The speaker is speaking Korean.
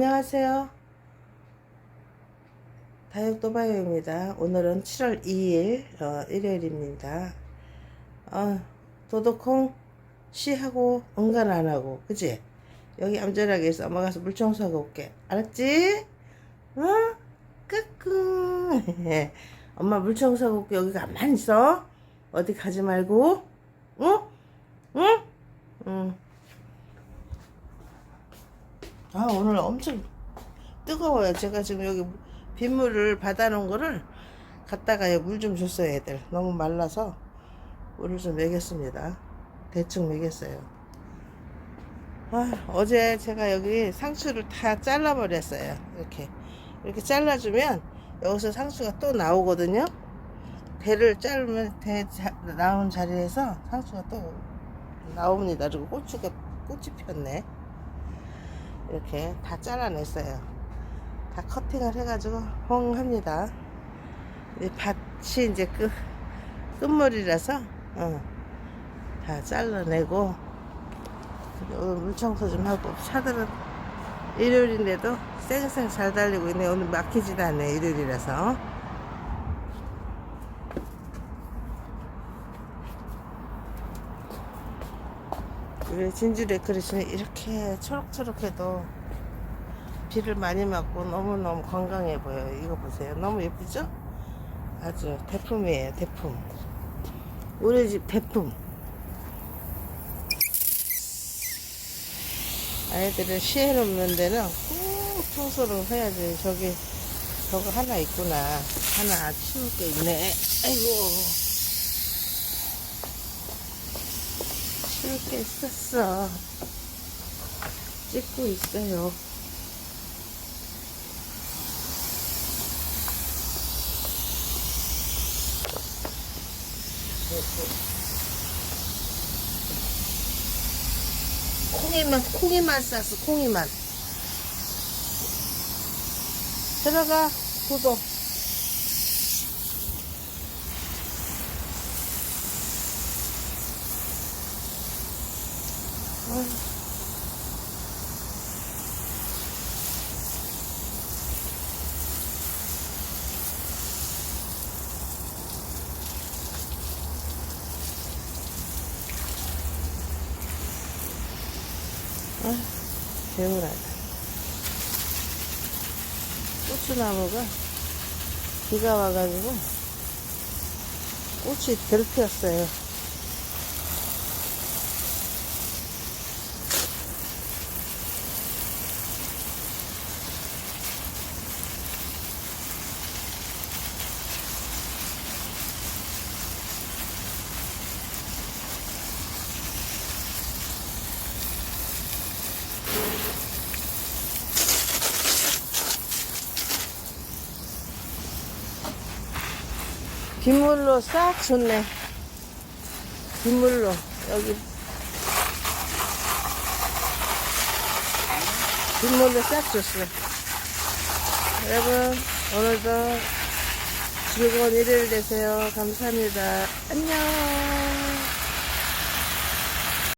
안녕하세요. 다육도바요입니다. 오늘은 7월 2일 어, 일요일입니다. 어, 도도콩 쉬하고 응간 안 하고 그지? 여기 암전하게 해서 엄마 가서 물 청소하고 올게. 알았지? 어? 끄끄. 엄마 물 청소하고 올게. 여기 가만히 있어. 어디 가지 말고. 응? 응? 응. 아 오늘 엄청 뜨거워요. 제가 지금 여기 빗물을 받아놓은 거를 갖다가 물 좀 줬어요, 애들. 너무 말라서 물을 좀 먹였습니다. 대충 먹였어요. 아, 어제 제가 여기 상추를 다 잘라버렸어요. 이렇게. 이렇게 잘라주면 여기서 상추가 또 나오거든요. 대를 자르면 대 자, 나온 자리에서 상추가 또 나옵니다. 그리고 고추가 꽃이 폈네. 이렇게 다 잘라냈어요. 다 커팅을 해가지고 홍 합니다. 이 밭이 이제 끝, 끝물이라서, 어, 다 잘라내고, 오늘 물청소 좀 하고, 차들은 일요일인데도 쌩쌩 잘 달리고 있네. 오늘 막히지도 않네, 일요일이라서. 우리 진주 레크레이션이 이렇게 초록초록해도 비를 많이 맞고 너무너무 건강해 보여요. 이거 보세요. 너무 예쁘죠? 아주 대품이에요. 대품. 우리 집 대품. 아이들을 시해놓는 데는 꼭 청소를 해야지. 저기 저거 하나 있구나. 하나 치울 게 있네. 아이고. 치울 게 있었어. 찍고 있어요. 콩이만, 콩이만 쌌어, 콩이만. 들어가, 구독. 아, 개운하다. 고추나무가 비가 와가지고 꽃이 덜 피었어요. 빗물로 싹 줬네. 빗물로 여기 빗물로 싹 줬어. 여러분 오늘도 즐거운 일요일 되세요. 감사합니다. 안녕.